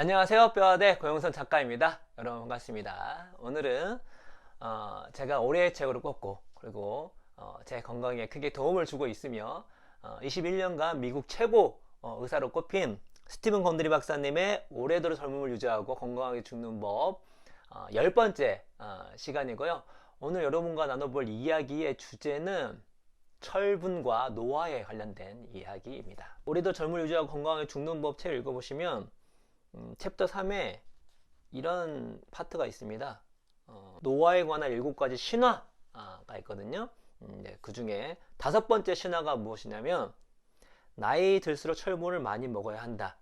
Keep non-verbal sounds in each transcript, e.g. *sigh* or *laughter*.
안녕하세요. 뼈아대 고영선 작가입니다. 여러분 반갑습니다. 오늘은 어, 제가 올해의 책으로 꼽고 그리고 어, 제 건강에 크게 도움을 주고 있으며 어, 21년간 미국 최고 어, 의사로 꼽힌 스티븐 건드리 박사님의 오래도록 젊음을 유지하고 건강하게 죽는 법 어, 열 번째 어, 시간이고요. 오늘 여러분과 나눠볼 이야기의 주제는 철분과 노화에 관련된 이야기입니다. 우리도 젊을 유지하고 건강하게 죽는 법 책 읽어보시면 음, 챕터 3에 이런 파트가 있습니다. 어, 노화에 관한 일곱 가지 신화가 있거든요. 음, 네, 그 중에 다섯 번째 신화가 무엇이냐면 나이 들수록 철분을 많이 먹어야 한다.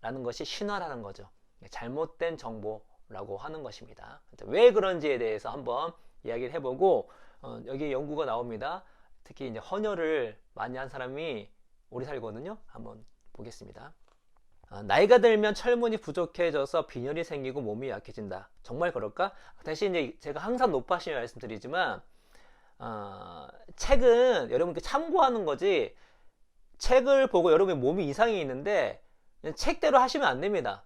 라는 것이 신화라는 거죠. 네, 잘못된 정보라고 하는 것입니다. 왜 그런지에 대해서 한번 이야기를 해보고 어, 여기 연구가 나옵니다. 특히 이제 헌혈을 많이 한 사람이 오래 살거든요. 한번 보겠습니다. 아, 나이가 들면 철분이 부족해져서 빈혈이 생기고 몸이 약해진다. 정말 그럴까? 대신 이제 제가 항상 높아시 말씀드리지만 어, 책은 여러분께 참고하는 거지 책을 보고 여러분의 몸이 이상이 있는데 책대로 하시면 안 됩니다.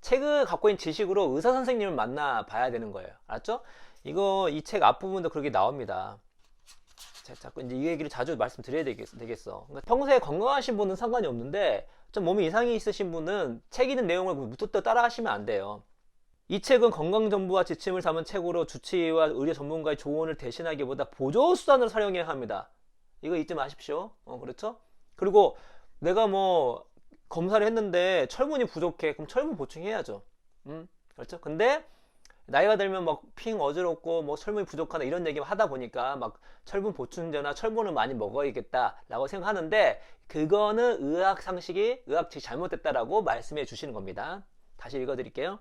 책을 갖고 있는 지식으로 의사 선생님을 만나 봐야 되는 거예요. 알았죠? 이거 이 책 앞부분도 그렇게 나옵니다. 자꾸 이제 이 얘기를 자주 말씀드려야 되겠, 되겠어. 그러니까 평소에 건강하신 분은 상관이 없는데 좀 몸에 이상이 있으신 분은 책 있는 내용을 무뚝뚝 따라 하시면 안 돼요. 이 책은 건강 정보와 지침을 담은 책으로 주치의와 의료 전문가의 조언을 대신하기보다 보조 수단으로 사용해야 합니다. 이거 잊지 마십시오. 어, 그렇죠? 그리고 내가 뭐 검사를 했는데 철분이 부족해. 그럼 철분 보충해야죠. 음, 그렇죠? 근데 나이가 들면 막 핑 어지럽고 뭐 철분이 부족하다 이런 얘기 하다 보니까 막 철분 보충제나 철분을 많이 먹어야겠다라고 생각하는데 그거는 의학 상식이 의학적이 잘못됐다라고 말씀해 주시는 겁니다. 다시 읽어 드릴게요.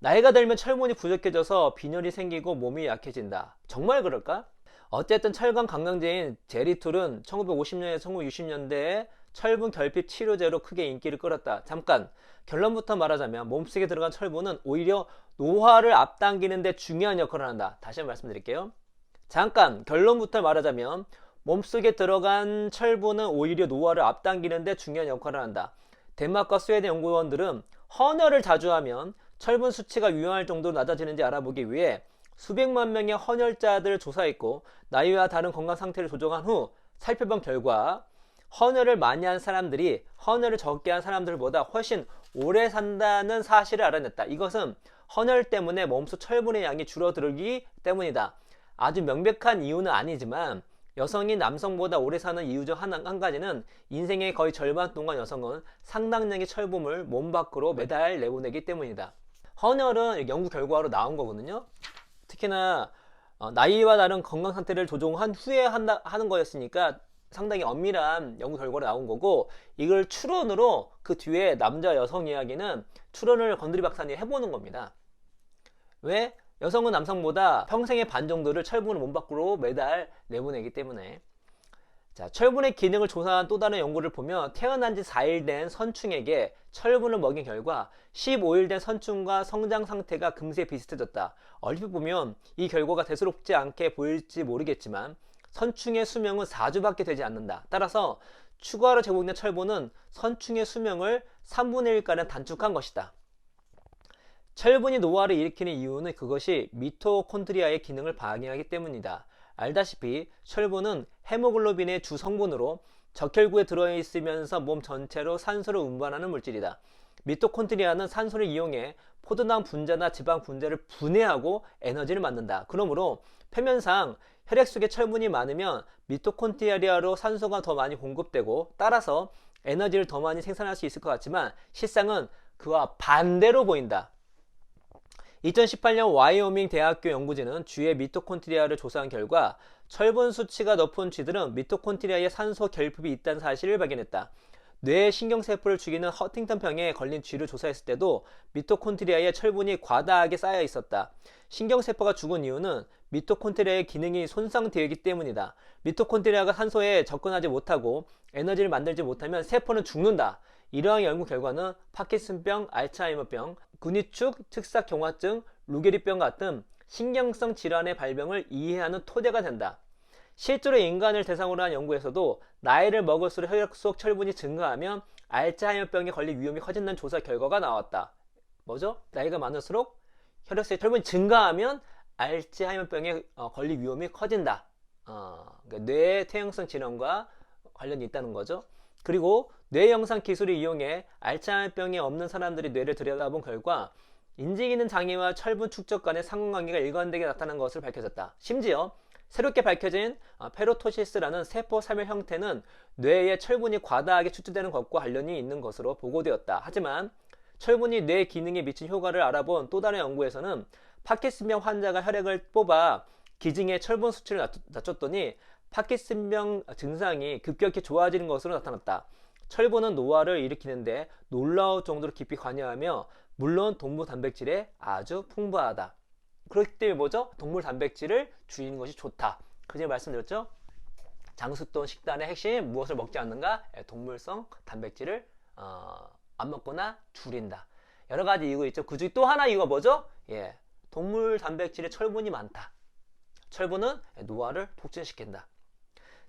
나이가 들면 철분이 부족해져서 빈혈이 생기고 몸이 약해진다. 정말 그럴까? 어쨌든 철강 강강제인 제리툴은 1950년에서 1960년대에 철분 결핍 치료제로 크게 인기를 끌었다. 잠깐 결론부터 말하자면 몸속에 들어간 철분은 오히려 노화를 앞당기는 데 중요한 역할을 한다. 다시 한번 말씀드릴게요. 잠깐 결론부터 말하자면 몸속에 들어간 철분은 오히려 노화를 앞당기는 데 중요한 역할을 한다. 덴마크와 스웨덴 연구원들은 헌혈을 자주 하면 철분 수치가 유용할 정도로 낮아지는지 알아보기 위해 수백만 명의 헌혈자들을 조사했고 나이와 다른 건강 상태를 조정한 후 살펴본 결과 헌혈을 많이 한 사람들이 헌혈을 적게 한 사람들보다 훨씬 오래 산다는 사실을 알아냈다. 이것은 헌혈 때문에 몸속 철분의 양이 줄어들기 때문이다. 아주 명백한 이유는 아니지만 여성이 남성보다 오래 사는 이유 중 한, 한 가지는 인생의 거의 절반 동안 여성은 상당량의 철분을 몸 밖으로 매달 내보내기 때문이다. 헌혈은 연구 결과로 나온 거거든요. 특히나 어, 나이와 다른 건강 상태를 조정한 후에 한다, 하는 거였으니까 상당히 엄밀한 연구 결과로 나온 거고 이걸 추론으로 그 뒤에 남자 여성 이야기는 추론을 건드리 박사님 해보는 겁니다. 왜? 여성은 남성보다 평생의 반 정도를 철분을 몸 밖으로 매달 내보내기 때문에 자, 철분의 기능을 조사한 또 다른 연구를 보면 태어난 지 4일 된 선충에게 철분을 먹인 결과 15일 된 선충과 성장 상태가 금세 비슷해졌다. 얼핏 보면 이 결과가 대수롭지 않게 보일지 모르겠지만 선충의 수명은 4주밖에 되지 않는다. 따라서 추가로 제공된 철분은 선충의 수명을 3분의 1가량 단축한 것이다. 철분이 노화를 일으키는 이유는 그것이 미토콘드리아의 기능을 방해하기 때문이다. 알다시피 철분은 헤모글로빈의 주 성분으로 적혈구에 들어있으면서 몸 전체로 산소를 운반하는 물질이다. 미토콘드리아는 산소를 이용해 포도당 분자나 지방 분자를 분해하고 에너지를 만든다. 그러므로 표면상 혈액 속에 철분이 많으면 미토콘드리아로 산소가 더 많이 공급되고 따라서 에너지를 더 많이 생산할 수 있을 것 같지만 실상은 그와 반대로 보인다. 2018년 와이오밍 대학교 연구진은 주의 미토콘드리아를 조사한 결과 철분 수치가 높은 쥐들은 미토콘드리아에 산소 결핍이 있다는 사실을 발견했다. 뇌 신경세포를 죽이는 허팅턴 병에 걸린 쥐를 조사했을 때도 미토콘드리아에 철분이 과다하게 쌓여 있었다. 신경세포가 죽은 이유는 미토콘드리아의 기능이 손상되기 때문이다. 미토콘드리아가 산소에 접근하지 못하고 에너지를 만들지 못하면 세포는 죽는다. 이러한 연구 결과는 파킨슨병, 알츠하이머병, 근위축, 특사경화증, 루게리병 같은 신경성 질환의 발병을 이해하는 토대가 된다. 실제로 인간을 대상으로 한 연구에서도 나이를 먹을수록 혈액 속 철분이 증가하면 알츠하이머병에 걸릴 위험이 커진다는 조사 결과가 나왔다. 뭐죠? 나이가 많을수록 혈액순환 혈분이 증가하면 알츠하이머병에 어, 걸릴 위험이 커진다. 어, 그러니까 뇌 퇴행성 질환과 관련이 있다는 거죠. 그리고 뇌 영상 기술을 이용해 알츠하이머병이 없는 사람들이 뇌를 들여다본 결과 인지기능 장애와 철분 축적 간의 상관관계가 일관되게 나타난 것으로 밝혀졌다. 심지어 새롭게 밝혀진 어, 페로토시스라는 세포 사멸 형태는 뇌에 철분이 과다하게 추출되는 것과 관련이 있는 것으로 보고되었다. 하지만 철분이 뇌 기능에 미친 효과를 알아본 또 다른 연구에서는 파킨슨병 환자가 혈액을 뽑아 기증의 철분 수치를 낮- 낮췄더니 파킨슨병 증상이 급격히 좋아지는 것으로 나타났다. 철분은 노화를 일으키는데 놀라울 정도로 깊이 관여하며 물론 동물 단백질에 아주 풍부하다. 그렇기 때문에 뭐죠? 동물 단백질을 줄이는 것이 좋다. 그전에 말씀드렸죠? 장수돈 식단의 핵심이 무엇을 먹지 않는가? 예, 동물성 단백질을 어, 안 먹거나 줄인다. 여러 가지 이유가 있죠. 그 중에 또 하나 이유가 뭐죠? 예, 동물 단백질에 철분이 많다. 철분은 노화를 촉진시킨다.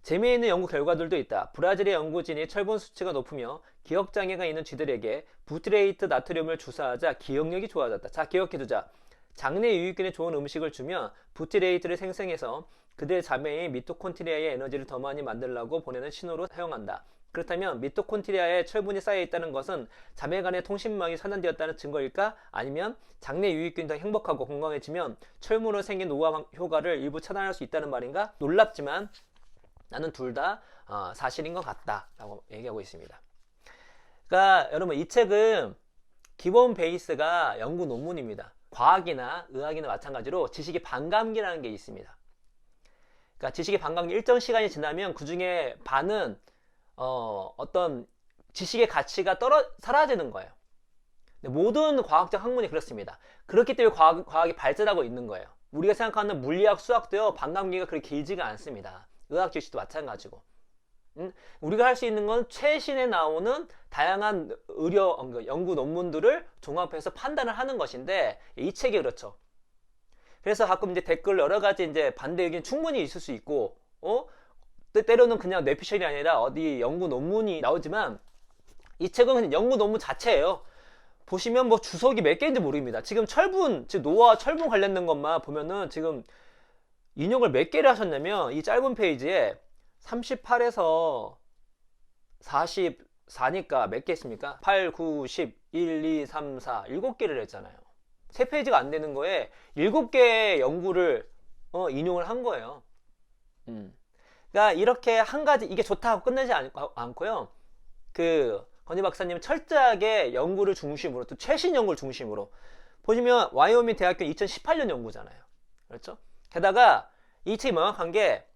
재미있는 연구 결과들도 있다. 브라질의 연구진이 철분 수치가 높으며 기억 장애가 있는 쥐들에게 부트레이트 나트륨을 주사하자 기억력이 좋아졌다. 자, 기억해 두자. 장내 유익균에 좋은 음식을 주면 부티레이트를 생성해서 그들의 자매인 미토콘트리아의 에너지를 더 많이 만들라고 보내는 신호로 사용한다. 그렇다면 미토콘트리아에 철분이 쌓여 있다는 것은 자매 간의 통신망이 선단되었다는 증거일까? 아니면 장내 유익균이 더 행복하고 건강해지면 철분으로 생긴 노화 효과를 일부 차단할 수 있다는 말인가? 놀랍지만 나는 둘다 사실인 것 같다라고 얘기하고 있습니다. 그러니까 여러분 이 책은 기본 베이스가 연구 논문입니다. 과학이나 의학이나 마찬가지로 지식의 반감기라는 게 있습니다. 그러니까 지식의 반감기 일정 시간이 지나면 그 중에 반은 어, 어떤 지식의 가치가 떨어 사라지는 거예요. 모든 과학적 학문이 그렇습니다. 그렇기 때문에 과학, 과학이 발전하고 있는 거예요. 우리가 생각하는 물리학, 수학도요 반감기가 그렇게 길지가 않습니다. 의학 지식도 마찬가지고. 음, 우리가 할 수 있는 건 최신에 나오는 다양한 의료 어, 연구 논문들을 종합해서 판단을 하는 것인데 이 책이 그렇죠. 그래서 가끔 이제 댓글 여러 가지 이제 반대 의견 충분히 있을 수 있고, 어? 때- 때로는 그냥 뇌피셜이 아니라 어디 연구 논문이 나오지만 이 책은 연구 논문 자체예요. 보시면 뭐 주석이 몇 개인지 모릅니다. 지금 철분, 즉 노화 철분 관련된 것만 보면은 지금 인용을 몇 개를 하셨냐면 이 짧은 페이지에 38에서 44니까 몇개 있습니까? 8, 9, 10, 1, 2, 3, 4, 7개를 했잖아요. 세 페이지가 안 되는 거에 7개의 연구를 어, 인용을 한 거예요. 음. 그러니까 이렇게 한 가지 이게 좋다 하고 끝내지 않, 않고요. 그 건희 박사님 철저하게 연구를 중심으로 또 최신 연구를 중심으로 보시면 와이오밍 대학교 2018년 연구잖아요. 그렇죠? 게다가 이 책이 명확한 게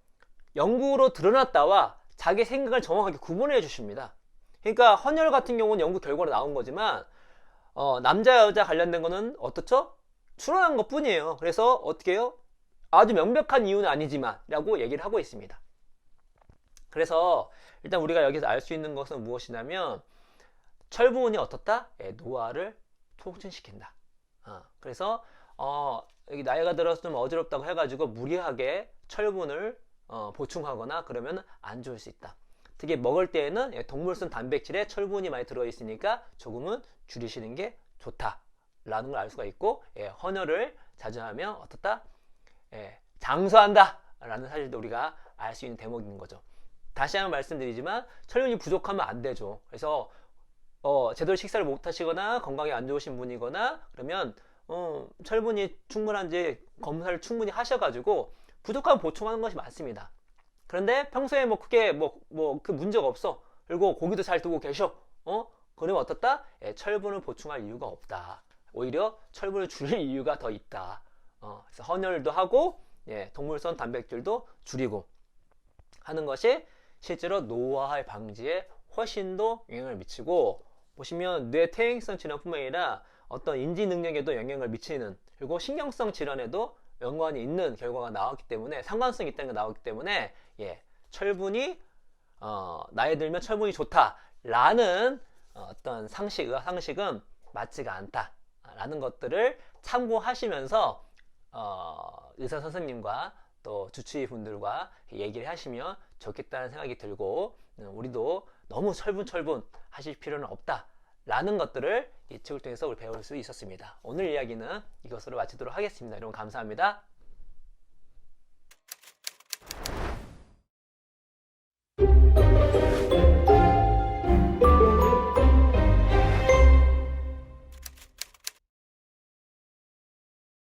연구로 드러났다와 자기 생각을 정확하게 구분해 주십니다. 그러니까 헌혈 같은 경우는 연구 결과로 나온 거지만 어, 남자 여자 관련된 거는 어떻죠? 추론한 것 뿐이에요. 그래서 어떻게 해요? 아주 명백한 이유는 아니지만 라고 얘기를 하고 있습니다. 그래서 일단 우리가 여기서 알 수 있는 것은 무엇이냐면 철분이 어떻다? 예, 노화를 촉진시킨다. 어, 그래서 어, 여기 나이가 들어서 좀 어지럽다고 해가지고 무리하게 철분을 어, 보충하거나 그러면 안 좋을 수 있다. 특히 먹을 때에는 예, 동물성 단백질에 철분이 많이 들어있으니까 조금은 줄이시는 게 좋다라는 걸 알 수가 있고 예, 헌혈을 자주 하면 어떻다? 예, 장수한다라는 사실도 우리가 알 수 있는 대목인 거죠. 다시 한번 말씀드리지만 철분이 부족하면 안 되죠. 그래서 어, 제대로 식사를 못 하시거나 건강에 안 좋으신 분이거나 그러면 어, 철분이 충분한지 검사를 충분히 하셔가지고 부족하면 보충하는 것이 맞습니다. 그런데 평소에 뭐 크게 뭐 뭐 그 문제가 없어. 그리고 고기도 잘 두고 계셔. 어? 그러면 어떻다? 예, 철분을 보충할 이유가 없다. 오히려 철분을 줄일 *laughs* 이유가 더 있다. 어, 그래서 헌혈도 하고 예, 동물성 단백질도 줄이고 하는 것이 실제로 노화의 방지에 훨씬 더 영향을 미치고 보시면 뇌 퇴행성 질환뿐만 아니라 어떤 인지 능력에도 영향을 미치는 그리고 신경성 질환에도 연관이 있는 결과가 나왔기 때문에 상관성이 있다는 게 나왔기 때문에 예, 철분이 어, 나이 들면 철분이 좋다라는 어떤 상식, 의학 상식은 맞지가 않다라는 것들을 참고하시면서 어, 의사 선생님과 또 주치의 분들과 얘기를 하시면 좋겠다는 생각이 들고 음, 우리도 너무 철분철분 하실 필요는 없다. 라는 것들을 이 책을 통해서 우리 배울 수 있었습니다. 오늘 이야기는 이것으로 마치도록 하겠습니다. 여러분 감사합니다.